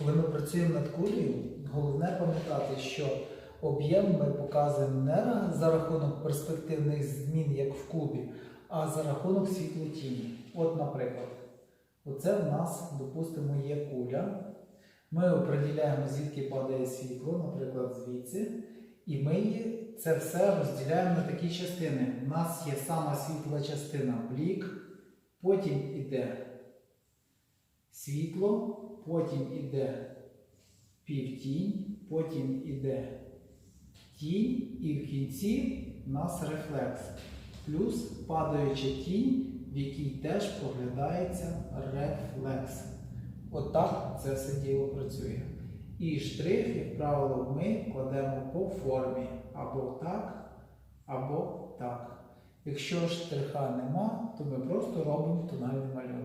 Коли ми працюємо над кулею, головне пам'ятати, що об'єм ми показуємо не за рахунок перспективних змін, як в кубі, а за рахунок світлотіні. От, наприклад, оце в нас, допустимо, є куля. Ми определяємо, звідки падає світло, наприклад, звідси. І ми це все розділяємо на такі частини. У нас є сама світла частина блік, потім іде світло, потім іде півтінь, потім іде тінь, і в кінці у нас рефлекс. Плюс падаюча тінь, в якій теж проглядається рефлекс. Отак це все діло працює. І штрих, як правило, ми кладемо по формі або так, або так. Якщо штриха нема, то ми просто робимо тональний малюнок.